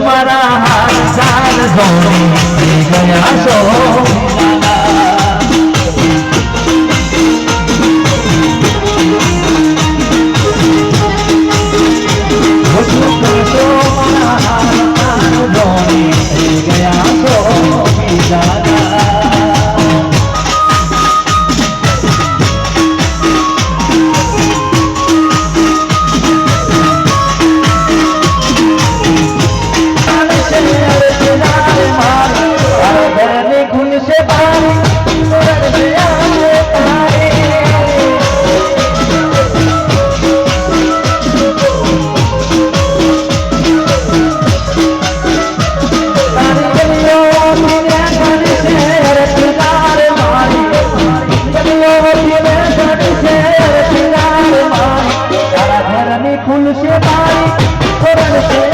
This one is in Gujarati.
મારા હાથ સાર સોની ગયા સો गुण से बारी તારી ખુલશે તારી ખોરણશે